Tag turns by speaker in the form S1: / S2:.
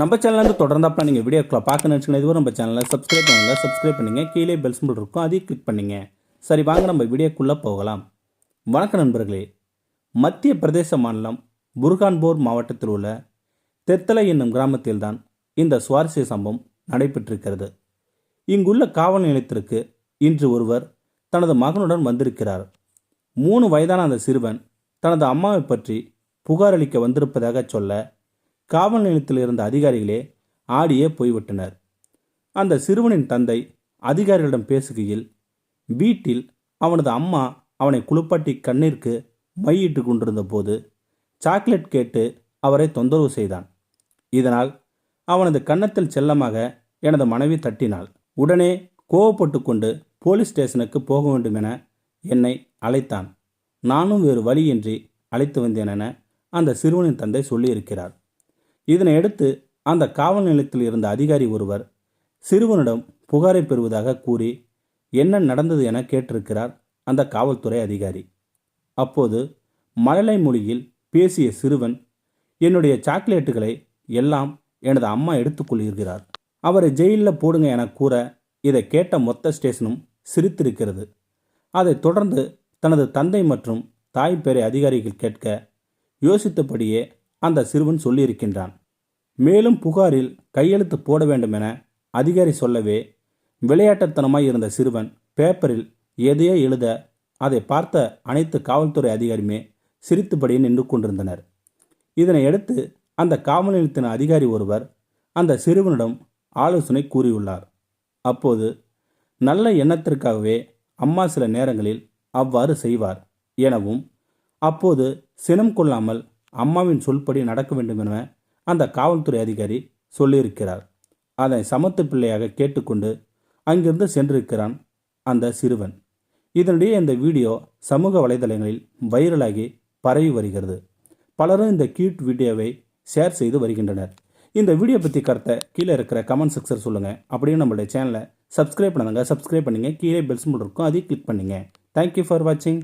S1: நம்ம சேனலேருந்து தொடர்ந்தாப்பா நீங்கள் வீடியோக்களை பார்க்க நினச்சிக்கணும் இதுவரை நம்ம சேனலை சப்ஸ்கிரைப் பண்ணுங்க சப்ஸ்கிரைப் பண்ணுங்கள் கீழே பெல் சிம்பிள் இருக்கும். அதையும் கிளிக் பண்ணுங்கள் சரி வாங்க நம்ம வீடியோக்குள்ளே போகலாம். வணக்கம் நண்பர்களே. மத்திய பிரதேச மாநிலம் புர்கான்பூர் மாவட்டத்தில் உள்ள தெத்தலை என்னும் கிராமத்தில்தான் இந்த சுவாரஸ்ய சம்பவம் நடைபெற்றிருக்கிறது. இங்குள்ள காவல் நிலையத்திற்கு இன்று ஒருவர் தனது மகனுடன் வந்திருக்கிறார். மூணு வயதான அந்த சிறுவன் தனது அம்மாவை பற்றி புகார் அளிக்க வந்திருப்பதாக சொல்ல காவல் நிலையத்தில் இருந்த அதிகாரிகளே ஆடியே போய்விட்டனர். அந்த சிறுவனின் தந்தை அதிகாரிகளிடம் பேசுகையில் வீட்டில் அவனது அம்மா அவனை குளிப்பாட்டி கண்ணிற்கு மையிட்டு கொண்டிருந்த போது சாக்லேட் கேட்டு அவரை தொந்தரவு செய்தான். இதனால் அவனது கன்னத்தில் செல்லமாக எனது மனைவி தட்டினாள். உடனே கோவப்பட்டு கொண்டு போலீஸ் ஸ்டேஷனுக்கு போக வேண்டும் என என்னை அழைத்தான். நானும் வேறு வழியின்றி அழைத்து வந்தேன் என அந்த சிறுவனின் தந்தை சொல்லியிருக்கிறார். இதனையடுத்து அந்த காவல் நிலையத்தில் இருந்த அதிகாரி ஒருவர் சிறுவனிடம் புகாரை பெறுவதாக கூறி என்ன நடந்தது என கேட்டிருக்கிறார் அந்த காவல்துறை அதிகாரி. அப்போது மழலை மொழியில் பேசிய சிறுவன் என்னுடைய சாக்லேட்டுகளை எல்லாம் எனது அம்மா எடுத்துக்கொள்கிறார் அவரை ஜெயிலில் போடுங்க என கூற இதை கேட்ட மொத்த ஸ்டேஷனும் சிரித்திருக்கிறது. அதைத் தொடர்ந்து தனது தந்தை மற்றும் தாய் பேரை அதிகாரிகள் கேட்க யோசித்தபடியே அந்த சிறுவன் சொல்லியிருக்கின்றான். மேலும் புகாரில் கையெழுத்து போட வேண்டும் என அதிகாரி சொல்லவே விளையாட்டுத்தனமாய் இருந்த சிறுவன் பேப்பரில் எதையோ எழுத அதை பார்த்த அனைத்து காவல்துறை அதிகாரியுமே சிரித்தபடியே நின்று கொண்டிருந்தனர். இதனை அடுத்து அந்த காவல் நிலையத்தின் அதிகாரி ஒருவர் அந்த சிறுவனிடம் ஆலோசனை கூறியுள்ளார். அப்போது நல்ல எண்ணத்திற்காகவே அம்மா சில நேரங்களில் அவ்வாறு செய்வார் எனவும் அப்போது சினம் கொள்ளாமல் அம்மாவின் சொல்படி நடக்க வேண்டும் என அந்த காவல்துறை அதிகாரி சொல்லியிருக்கிறார். அதை சமத்து பிள்ளையாக கேட்டுக்கொண்டு அங்கிருந்து சென்றிருக்கிறான் அந்த சிறுவன். இதனிடையே இந்த வீடியோ சமூக வலைதளங்களில் வைரலாகி பரவி வருகிறது. பலரும் இந்த கியூட் வீடியோவை ஷேர் செய்து வருகின்றனர். இந்த வீடியோ பற்றி கருத்தை கீழே இருக்கிற கமெண்ட் செக்ஷன் சொல்லுங்கள் அப்படியே நம்மளுடைய சேனலை சப்ஸ்கிரைப் பண்ணுங்கள் சப்ஸ்கிரைப் பண்ணுங்கள் கீழே பெல்ஸ் மட்டும் இருக்கும். அதையும் கிளிக் பண்ணுங்கள் தேங்க்யூ ஃபார் வாட்சிங்